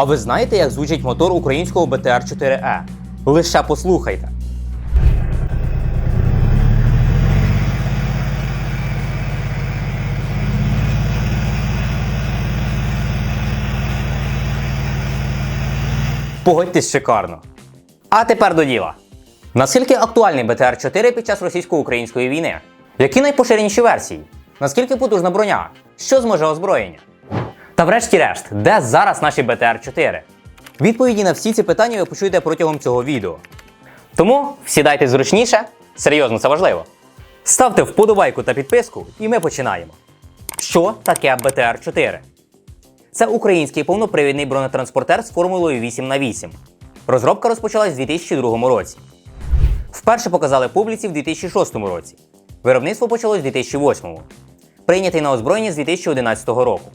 А ви знаєте, як звучить мотор українського БТР-4Е? Лише послухайте. Погодьтесь шикарно. А тепер до діла. Наскільки актуальний БТР-4 під час російсько-української війни? Які найпоширеніші версії? Наскільки потужна броня? Що зможе озброєння? Та врешті-решт, де зараз наші БТР-4? Відповіді на всі ці питання ви почуєте протягом цього відео. Тому сідайте зручніше, серйозно це важливо. Ставте вподобайку та підписку, і ми починаємо. Що таке БТР-4? Це український повнопривідний бронетранспортер з формулою 8х8. Розробка розпочалась у 2002 році. Вперше показали публіці в 2006 році. Виробництво почалось у 2008. Прийнятий на озброєння з 2011 року.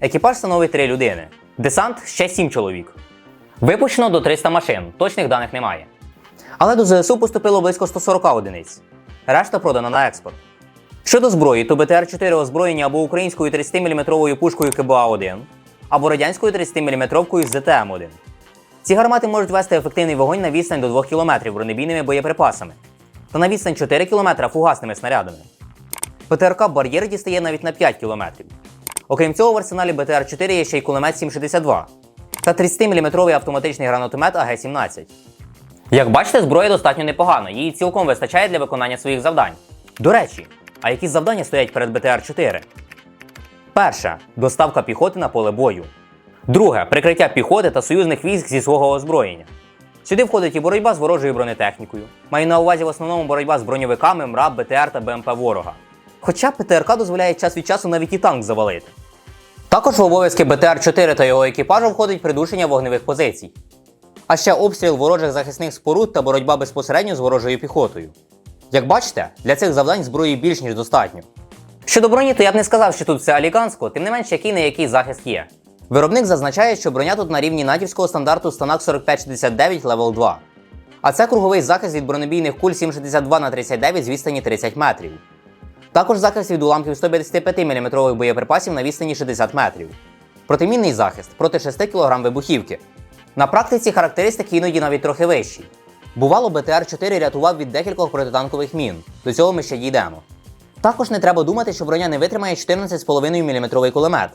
Екіпаж становить 3 людини. Десант ще 7 чоловік. Випущено до 300 машин, точних даних немає. Але до ЗСУ поступило близько 140 одиниць. Решта продана на експорт. Щодо зброї, то БТР-4 озброєні або українською 30-мм пушкою КБА-1, або радянською 30-мм ЗТМ-1. Ці гармати можуть вести ефективний вогонь на відстань до 2 км бронебійними боєприпасами та на відстань 4 км фугасними снарядами. ПТРК бар'єр дістає навіть на 5 км. Окрім цього, в арсеналі БТР-4 є ще й кулемет 7,62 та 30-мм автоматичний гранатомет АГ-17. Як бачите, зброя достатньо непогана, її цілком вистачає для виконання своїх завдань. До речі, а які завдання стоять перед БТР-4? Перше доставка піхоти на поле бою. Друге прикриття піхоти та союзних військ зі свого озброєння. Сюди входить і боротьба з ворожою бронетехнікою. Маю на увазі в основному боротьба з броньовиками, МРАП, БТР та БМП ворога. Хоча ПТРК дозволяє час від часу навіть і танк завалити. Також в обов'язки БТР-4 та його екіпажу входить придушення вогневих позицій. А ще обстріл ворожих захисних споруд та боротьба безпосередньо з ворожою піхотою. Як бачите, для цих завдань зброї більш ніж достатньо. Щодо броні, то я б не сказав, що тут все алікансько, тим не менш, який на який захист є. Виробник зазначає, що броня тут на рівні натівського стандарту Станак 4569 Level 2. А це круговий захист від бронебійних куль 762 на 39 з відстані 30 метрів. Також захист від уламків 155 мм боєприпасів на відстані 60 метрів. Протимінний захист проти 6 кг вибухівки. На практиці характеристики іноді навіть трохи вищі. Бувало, БТР-4 рятував від декількох протитанкових мін. До цього ми ще дійдемо. Також не треба думати, що броня не витримає 14,5 мм кулемет.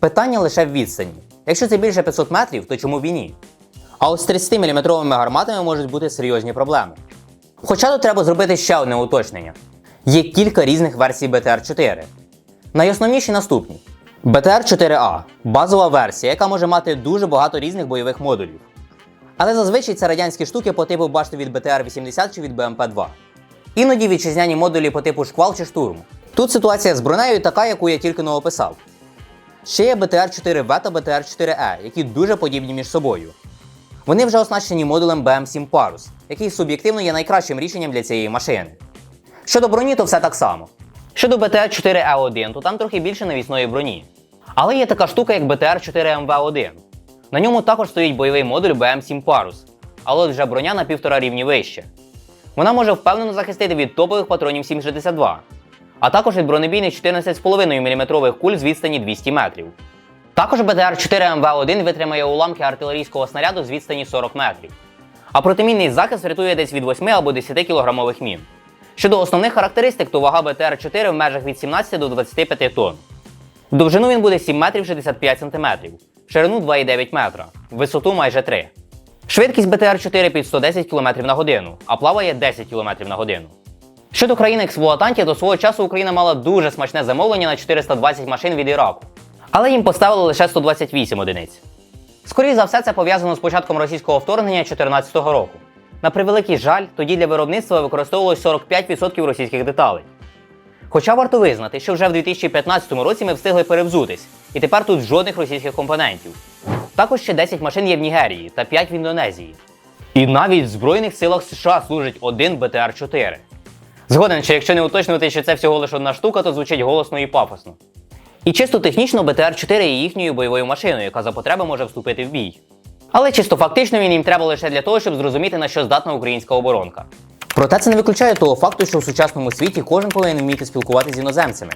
Питання лише в відстані. Якщо це більше 500 метрів, то чому б і ні? А от з 30 мм гарматами можуть бути серйозні проблеми. Хоча тут треба зробити ще одне уточнення: є кілька різних версій БТР-4. Найосновніші наступні: БТР-4А базова версія, яка може мати дуже багато різних бойових модулів. Але зазвичай це радянські штуки по типу башти від БТР-80 чи від БМП-2. Іноді вітчизняні модулі по типу шквал чи штурм. Тут ситуація з бронею така, яку я тільки но описав. Ще є БТР-4В та БТР-4Е, які дуже подібні між собою. Вони вже оснащені модулем BM7 Parus, який суб'єктивно є найкращим рішенням для цієї машини. Щодо броні, то все так само. Щодо БТР-4Е1, то там трохи більше навісної броні. Але є така штука, як БТР-4МВ1. На ньому також стоїть бойовий модуль BM7 Parus, але вже броня на півтора рівні вище. Вона може впевнено захистити від топових патронів 7,62, а також від бронебійних 14,5 мм куль з відстані 200 метрів. Також БТР-4МВ1 витримає уламки артилерійського снаряду з відстані 40 метрів. А протимінний захист врятує десь від 8 або 10 кілограмових мін. Щодо основних характеристик, то вага БТР-4 в межах від 17 до 25 тонн. В довжину він буде 7 метрів 65 см, в ширину 2,9 метра, висоту майже 3. Швидкість БТР-4 під 110 км на годину, а плаває 10 км на годину. Щодо країн-експлуатантів, то свого часу Україна мала дуже смачне замовлення на 420 машин від Іраку. Але їм поставили лише 128 одиниць. Скоріше за все, це пов'язано з початком російського вторгнення 2014 року. На превеликий жаль, тоді для виробництва використовувалось 45% російських деталей. Хоча варто визнати, що вже в 2015 році ми встигли перевзутись, і тепер тут жодних російських компонентів. Також ще 10 машин є в Нігерії та 5 в Індонезії. І навіть в Збройних силах США служить один БТР-4. Згоден, що якщо не уточнювати, що це всього лише одна штука, то звучить голосно і пафосно. І чисто технічно БТР-4 є їхньою бойовою машиною, яка за потреби може вступити в бій. Але чисто фактично він їм треба лише для того, щоб зрозуміти, на що здатна українська оборонка. Проте це не виключає того факту, що в сучасному світі кожен повинен вміти спілкуватися з іноземцями.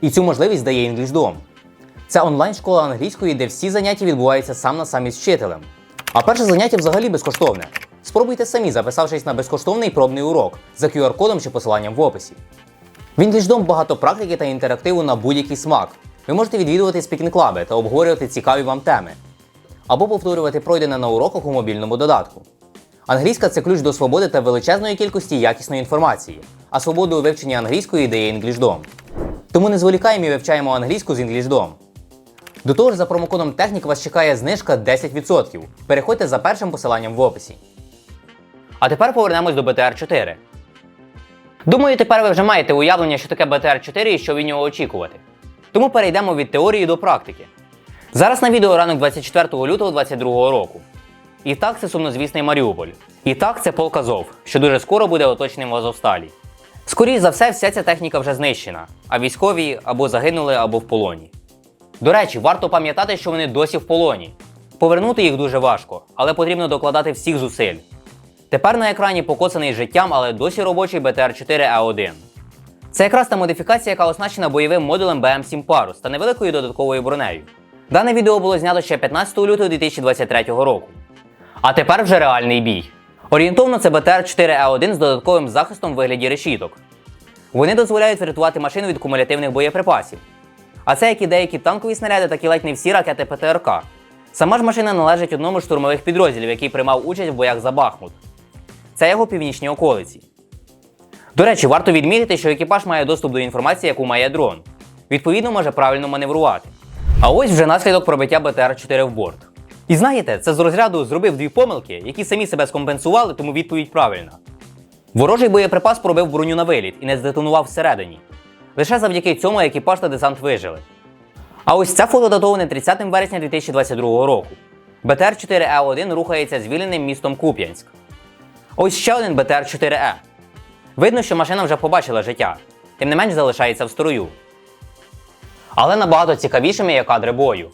І цю можливість дає інгліздом. Це онлайн-школа англійської, де всі заняття відбуваються сам на самі з вчителем. А перше заняття взагалі безкоштовне. Спробуйте самі, записавшись на безкоштовний пробний урок за QR-кодом чи посиланням в описі. В EnglishDom багато практики та інтерактиву на будь-який смак. Ви можете відвідувати спікінг-клаби та обговорювати цікаві вам теми. Або повторювати пройдене на уроках у мобільному додатку. Англійська це ключ до свободи та величезної кількості якісної інформації, а свободу у вивченні англійської дає EnglishDom. Тому не зволікаємо і вивчаємо англійську з EnglishDom. До того ж, за промокодом Технік вас чекає знижка 10%. Переходьте за першим посиланням в описі. А тепер повернемось до BTR 4. Думаю, тепер ви вже маєте уявлення, що таке BTR 4 і що від нього очікувати. Тому перейдемо від теорії до практики. Зараз на відео ранок 24 лютого 2022 року. І так це сумнозвісний Маріуполь. І так це полк Азов, що дуже скоро буде оточеним в Азовсталі. Скоріше за все, вся ця техніка вже знищена, а військові або загинули, або в полоні. До речі, варто пам'ятати, що вони досі в полоні. Повернути їх дуже важко, але потрібно докладати всіх зусиль. Тепер на екрані покоцаний життям, але досі робочий БТР-4А1. Це якраз та модифікація, яка оснащена бойовим модулем BM7 Parus та невеликою додатковою бронею. Дане відео було знято ще 15 лютого 2023 року. А тепер вже реальний бій. Орієнтовно це БТР-4А1 з додатковим захистом в вигляді решіток. Вони дозволяють врятувати машину від кумулятивних боєприпасів. А це як і деякі танкові снаряди, так і ледь не всі ракети ПТРК. Сама ж машина належить одному з штурмових підрозділів, який приймав участь в боях за Бахмут. Це його північні околиці. До речі, варто відмітити, що екіпаж має доступ до інформації, яку має дрон. Відповідно, може правильно маневрувати. А ось вже наслідок пробиття БТР-4 в борт. І знаєте, це з розряду зробив дві помилки, які самі себе скомпенсували, тому відповідь правильна. Ворожий боєприпас пробив броню на виліт і не здетонував всередині. Лише завдяки цьому екіпаж та десант вижили. А ось це фото датоване 30 вересня 2022 року. БТР-4Е1 рухається звільненим містом Куп'янськ. Ось ще один БТР-4Е. Видно, що машина вже побачила життя, тим не менш залишається в строю. Але набагато цікавішими є кадри бою.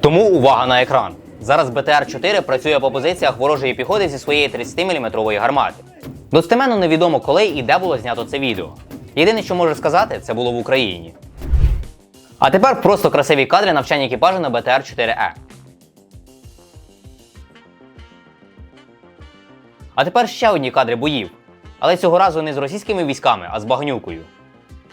Тому увага на екран. Зараз БТР-4 працює по позиціях ворожої піхоти зі своєї 30-мм гармати. Достеменно невідомо, коли і де було знято це відео. Єдине, що можу сказати, це було в Україні. А тепер просто красиві кадри навчання екіпажу на БТР-4Е. А тепер ще одні кадри боїв. Але цього разу не з російськими військами, а з багнюкою.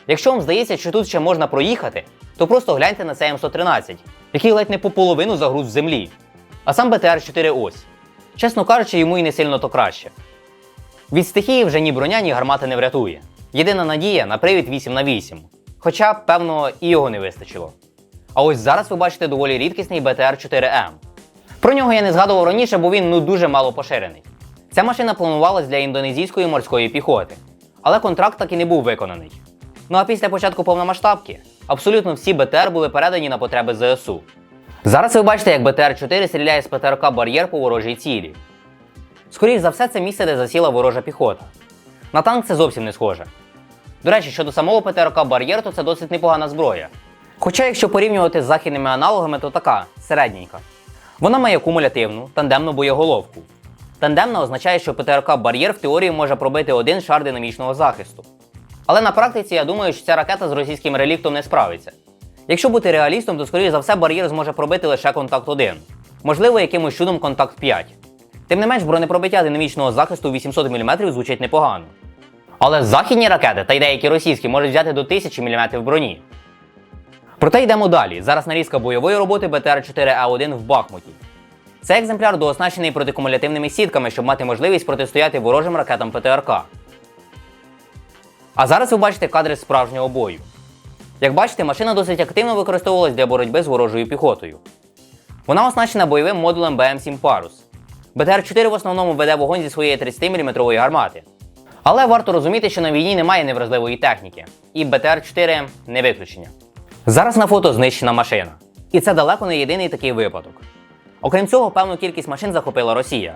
Якщо вам здається, що тут ще можна проїхати, то просто гляньте на цей М113, який ледь не по половину загруз землі. А сам БТР-4 ось. Чесно кажучи, йому і не сильно то краще. Від стихії вже ні броня, ні гармата не врятує. Єдина надія на привід 8 на 8 Хоча, певно, і його не вистачило. А ось зараз ви бачите доволі рідкісний БТР-4М. Про нього я не згадував раніше, бо він ну дуже мало поширений. Ця машина планувалась для індонезійської морської піхоти, але контракт так і не був виконаний. Ну а після початку повномасштабки абсолютно всі БТР були передані на потреби ЗСУ. Зараз ви бачите, як БТР-4 стріляє з ПТРК бар'єр по ворожій цілі. Скоріше за все, це місце, де засіла ворожа піхота. На танк це зовсім не схоже. До речі, щодо самого ПТРК бар'єр, то це досить непогана зброя. Хоча, якщо порівнювати з західними аналогами, то така середненька. Вона має кумулятивну тандемну боєголовку. Тандемна означає, що ПТРК бар'єр в теорії може пробити один шар динамічного захисту. Але на практиці я думаю, що ця ракета з російським реліктом не справиться. Якщо бути реалістом, то скоріше за все бар'єр зможе пробити лише контакт 1, можливо, якимось чудом контакт 5. Тим не менш, бронепробиття динамічного захисту 800 мм звучить непогано. Але західні ракети та й деякі російські можуть взяти до 1000 мм броні. Проте йдемо далі. Зараз нарізка бойової роботи БТР-4А1 в Бахмуті. Це екземпляр дооснащений протикумулятивними сітками, щоб мати можливість протистояти ворожим ракетам ПТРК. А зараз ви бачите кадри справжнього бою. Як бачите, машина досить активно використовувалась для боротьби з ворожою піхотою. Вона оснащена бойовим модулем BM7 Parus. БТР-4 в основному веде вогонь зі своєї 30-мм гармати. Але варто розуміти, що на війні немає невразливої техніки, і БТР-4 не виключення. Зараз на фото знищена машина. І це далеко не єдиний такий випадок. Окрім цього, певну кількість машин захопила Росія.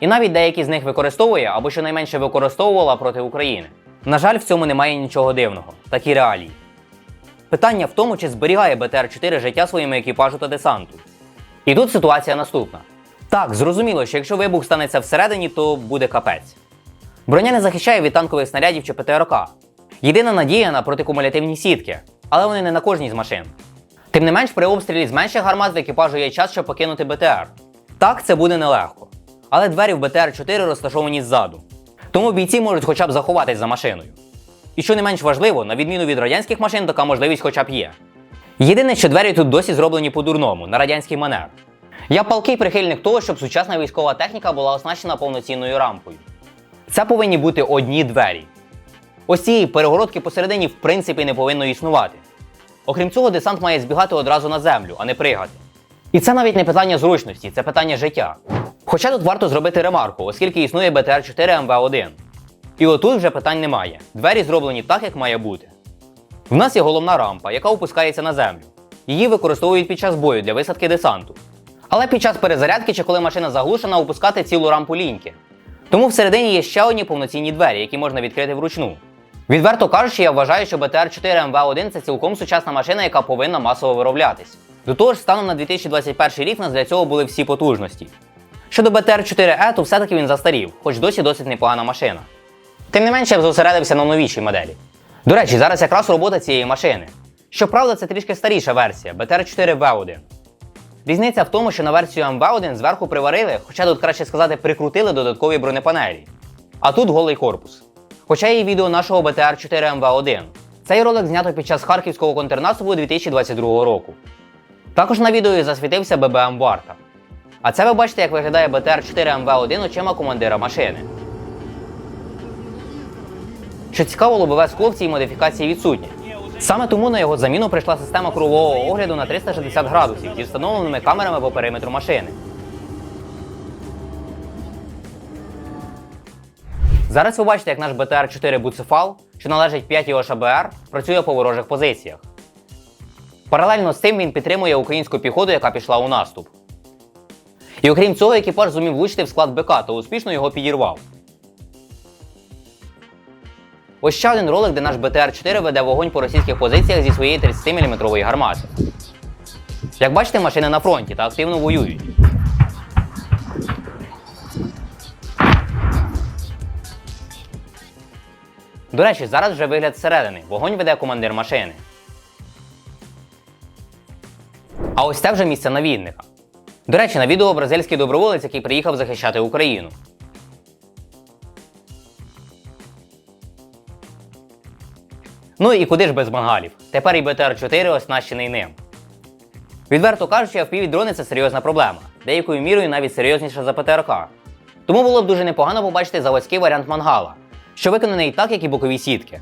І навіть деякі з них використовує або щонайменше використовувала проти України. На жаль, в цьому немає нічого дивного, такі реалії. Питання в тому, чи зберігає БТР-4 життя своєму екіпажу та десанту. І тут ситуація наступна. Так, зрозуміло, що якщо вибух станеться всередині, то буде капець. Броня не захищає від танкових снарядів чи ПТРК. Єдина надія на протикумулятивні сітки, але вони не на кожній з машин. Тим не менш, при обстрілі з менших гармат в екіпажу є час, щоб покинути БТР. Так, це буде нелегко. Але двері в БТР-4 розташовані ззаду. Тому бійці можуть хоча б заховатись за машиною. І що не менш важливо, на відміну від радянських машин, така можливість хоча б є. Єдине, що двері тут досі зроблені по-дурному, на радянський манер. Я палкий прихильник того, щоб сучасна військова техніка була оснащена повноцінною рампою. Це повинні бути одні двері. Ось цієї перегородки посередині в принципі не повинно існувати. Окрім цього, десант має збігати одразу на землю, а не пригати. І це навіть не питання зручності, це питання життя. Хоча тут варто зробити ремарку, оскільки існує БТР-4 МВ1. І отут вже питань немає. Двері зроблені так, як має бути. В нас є головна рампа, яка опускається на землю. Її використовують під час бою для висадки десанту. Але під час перезарядки чи коли машина заглушена, опускати цілу рампу ліньки. Тому всередині є ще одні повноцінні двері, які можна відкрити вручну. Відверто кажучи, я вважаю, що BTR-4 MV1 це цілком сучасна машина, яка повинна масово вироблятись. До того ж, станом на 2021 рік нас для цього були всі потужності. Щодо BTR-4E, то все-таки він застарів, хоч досі досить непогана машина. Тим не менше, я б зосередився на новішій моделі. До речі, зараз якраз робота цієї машини. Щоправда, це трішки старіша версія BTR-4V1. Різниця в тому, що на версію МВ1 зверху приварили, хоча тут краще сказати, прикрутили додаткові бронепанелі. А тут голий корпус. Хоча є відео нашого BTR-4 МВ1. Цей ролик знято під час харківського контрнаступу 2022 року. Також на відео засвітився ББМ Варта. А це ви бачите, як виглядає BTR-4 МВ1 очима командира машини. Що цікаво, лобове скло в цій модифікації відсутнє. Саме тому на його заміну прийшла система кругового огляду на 360 градусів зі встановленими камерами по периметру машини. Зараз ви бачите, як наш БТР-4 Буцефал, що належить 5 ОШБР, працює по ворожих позиціях. Паралельно з цим він підтримує українську піхоту, яка пішла у наступ. І окрім цього, екіпаж зумів влучити в склад БК та успішно його підірвав. Ось ще один ролик, де наш БТР-4 веде вогонь по російських позиціях зі своєї 30-мм гармати. Як бачите, машини на фронті та активно воюють. До речі, зараз вже вигляд зсередини. Вогонь веде командир машини. А ось це вже місце навідника. До речі, на відео бразильський доброволець, який приїхав захищати Україну. Ну і куди ж без мангалів? Тепер і БТР-4 оснащений ним. Відверто кажучи, FPV-дрони це серйозна проблема, деякою мірою навіть серйозніша за ПТРК. Тому було б дуже непогано побачити заводський варіант мангала, що виконаний так, як і бокові сітки.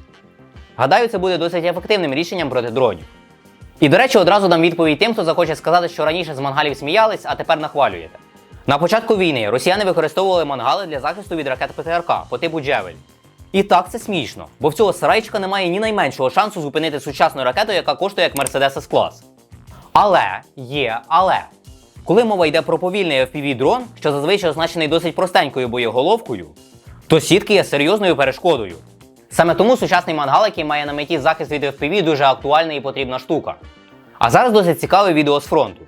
Гадаю, це буде досить ефективним рішенням проти дронів. І до речі, одразу дам відповідь тим, хто захоче сказати, що раніше з мангалів сміялись, а тепер нахвалюєте. На початку війни росіяни використовували мангали для захисту від ракет ПТРК по типу Джевель. І так це смішно, бо в цього сарайчика немає ні найменшого шансу зупинити сучасну ракету, яка коштує як Mercedes S-клас. Але є але. Коли мова йде про повільний FPV-дрон, що зазвичай означений досить простенькою боєголовкою, то сітки є серйозною перешкодою. Саме тому сучасний мангал, який має на меті захист від FPV, дуже актуальна і потрібна штука. А зараз досить цікаве відео з фронту.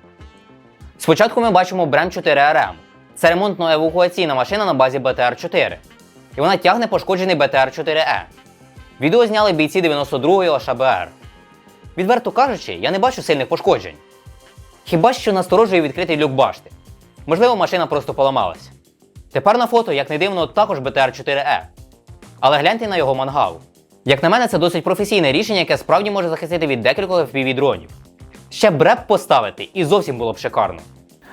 Спочатку ми бачимо Брем 4 rm Це ремонтно-евакуаційна машина на базі БТР-4. І вона тягне пошкоджений БТР-4Е. Відео зняли бійці 92-ї ОШБР. Відверто кажучи, я не бачу сильних пошкоджень. Хіба що насторожує відкритий люк башти. Можливо, машина просто поламалась. Тепер на фото, як не дивно, також БТР-4Е. Але гляньте на його мангал. Як на мене, це досить професійне рішення, яке справді може захистити від декількох fpv дронів. Ще б реп поставити і зовсім було б шикарно.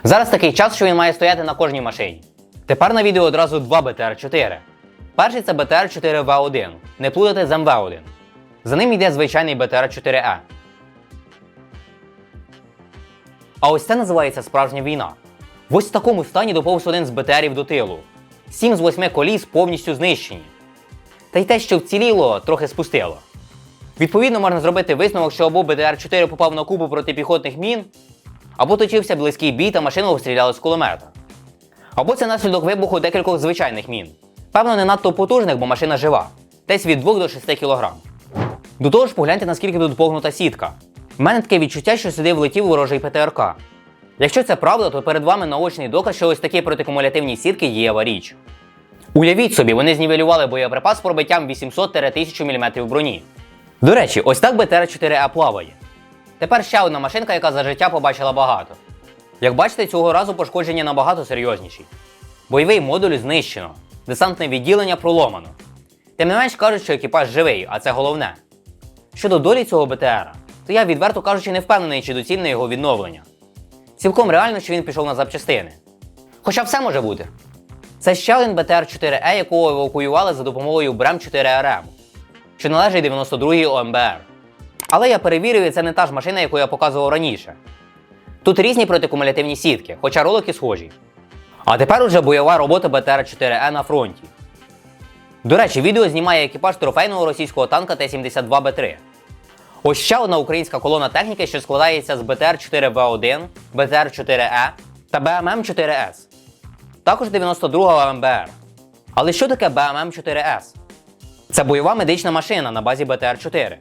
Зараз такий час, що він має стояти на кожній машині. Тепер на відео одразу два БТР-4. Перший це БТР-4В1, не плутати з МВ1. За ним йде звичайний БТР-4Е. А ось це називається справжня війна. В ось такому стані доповз один з БТРів до тилу. Сім з восьми коліс повністю знищені. Та й те, що вціліло, трохи спустило. Відповідно, можна зробити висновок, що або БТР-4 попав на кубу протипіхотних мін, або точився близький бій та машину обстріляли з кулемета. Або це наслідок вибуху декількох звичайних мін. Певно, не надто потужних, бо машина жива. Десь від 2 до 6 кг. До того ж, погляньте, наскільки тут погнута сітка. У мене таке відчуття, що сюди влетів ворожий ПТРК. Якщо це правда, то перед вами наочний доказ, що ось такі протикумулятивні сітки дієва річ. Уявіть собі, вони знівелювали боєприпас пробиттям 800-1000 мм броні. До речі, ось так БТР-4А плаває. Тепер ще одна машинка, яка за життя побачила багато. Як бачите, цього разу пошкодження набагато серйозніші. Бойовий модуль знищено, десантне відділення проломано. Тим не менш кажуть, що екіпаж живий, а це головне. Щодо долі цього БТРа, то я відверто кажучи не впевнений, чи доцільне його відновлення. Цілком реально, що він пішов на запчастини. Хоча все може бути. Це ще один БТР-4Е, якого евакуювали за допомогою БРЕМ-4РМ, що належить 92-й ОМБР. Але я перевірив, і це не та ж машина, яку я показував раніше. Тут різні протикумулятивні сітки, хоча ролики схожі. А тепер уже бойова робота БТР-4Е на фронті. До речі, відео знімає екіпаж трофейного російського танка Т-72Б3. Ось ще одна українська колона техніки, що складається з БТР-4В1, БТР-4Е та БММ-4С. Також 92-го МБР. Але що таке БММ-4С? Це бойова медична машина на базі БТР-4.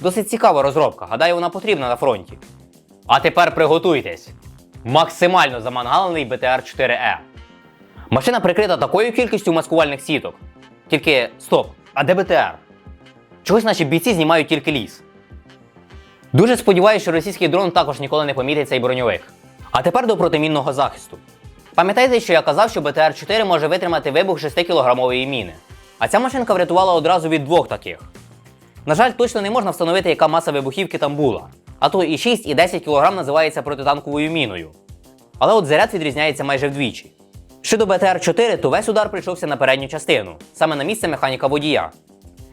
Досить цікава розробка, гадаю, вона потрібна на фронті. А тепер приготуйтесь! Максимально замангалений БТР-4Е. Машина прикрита такою кількістю маскувальних сіток. Тільки стоп, а де БТР? Чогось наші бійці знімають тільки ліс. Дуже сподіваюся, що російський дрон також ніколи не помітить цей броньовик. А тепер до протимінного захисту. Пам'ятаєте, що я казав, що БТР-4 може витримати вибух 6-кілограмової міни. А ця машинка врятувала одразу від двох таких. На жаль, точно не можна встановити, яка маса вибухівки там була. А то і 6, і 10 кг називається протитанковою міною. Але от заряд відрізняється майже вдвічі. Щодо БТР-4, то весь удар прийшовся на передню частину, саме на місце механіка водія.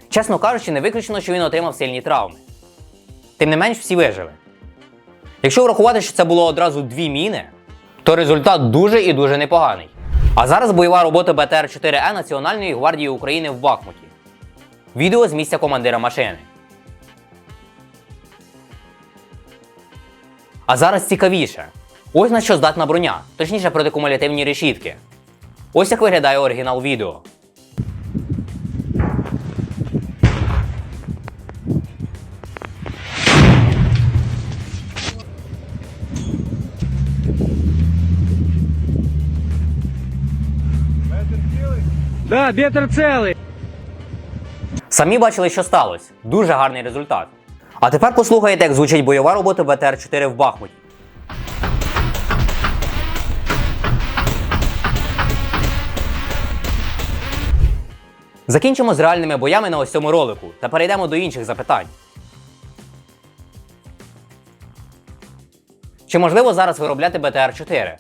Чесно кажучи, не виключено, що він отримав сильні травми. Тим не менш, всі вижили. Якщо врахувати, що це було одразу дві міни, то результат дуже і дуже непоганий. А зараз бойова робота БТР-4Е Національної гвардії України в Бахмуті. Відео з місця командира машини. А зараз цікавіше. Ось на що здатна броня, точніше протикумулятивні решітки. Ось як виглядає оригінал відео. Да, бетер целый. Самі бачили, що сталося. Дуже гарний результат. А тепер послухайте, як звучить бойова робота БТР-4 в Бахмуті. Закінчимо з реальними боями на ось цьому ролику та перейдемо до інших запитань. Чи можливо зараз виробляти БТР-4?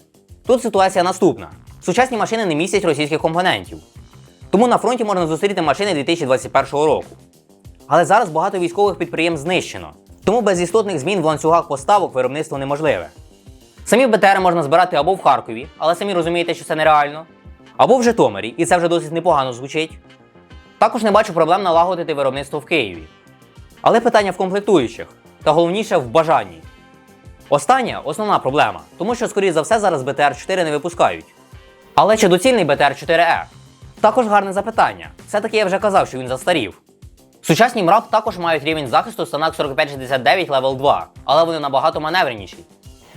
Тут ситуація наступна: сучасні машини не містять російських компонентів. Тому на фронті можна зустріти машини 2021 року. Але зараз багато військових підприємств знищено, тому без істотних змін в ланцюгах поставок виробництво неможливе. Самі БТР можна збирати або в Харкові, але самі розумієте, що це нереально, або в Житомирі, і це вже досить непогано звучить. Також не бачу проблем налагодити виробництво в Києві. Але питання в комплектуючих, та головніше в бажанні. Остання основна проблема, тому що, скоріш за все, зараз БТР-4 не випускають. Але чи доцільний БТР-4Е? Також гарне запитання. Все-таки я вже казав, що він застарів. Сучасні МРАП також мають рівень захисту Станак 4569 Level 2, але вони набагато маневреніші.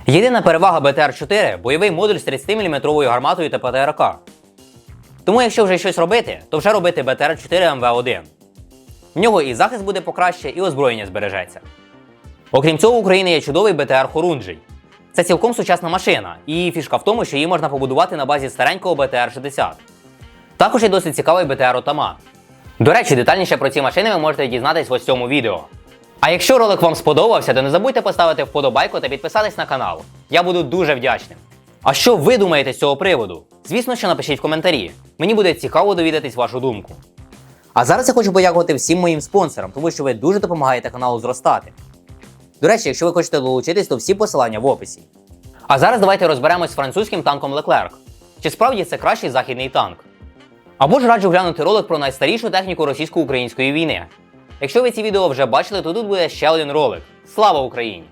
Єдина перевага БТР-4 бойовий модуль з 30-мм гарматою та ПТРК. Тому якщо вже щось робити, то вже робити БТР-4 МВ1. В нього і захист буде покраще, і озброєння збережеться. Окрім цього, в Україні є чудовий БТР Хорунжий. Це цілком сучасна машина, і фішка в тому, що її можна побудувати на базі старенького БТР-60. Також є досить цікавий БТР Отама. До речі, детальніше про ці машини ви можете дізнатись в ось цьому відео. А якщо ролик вам сподобався, то не забудьте поставити вподобайку та підписатись на канал. Я буду дуже вдячним. А що ви думаєте з цього приводу? Звісно, що напишіть в коментарі. Мені буде цікаво довідатись вашу думку. А зараз я хочу подякувати всім моїм спонсорам, тому що ви дуже допомагаєте каналу зростати. До речі, якщо ви хочете долучитись, то всі посилання в описі. А зараз давайте розберемось з французьким танком Леклерк. Чи справді це кращий західний танк? Або ж раджу глянути ролик про найстарішу техніку російсько-української війни. Якщо ви ці відео вже бачили, то тут буде ще один ролик. Слава Україні!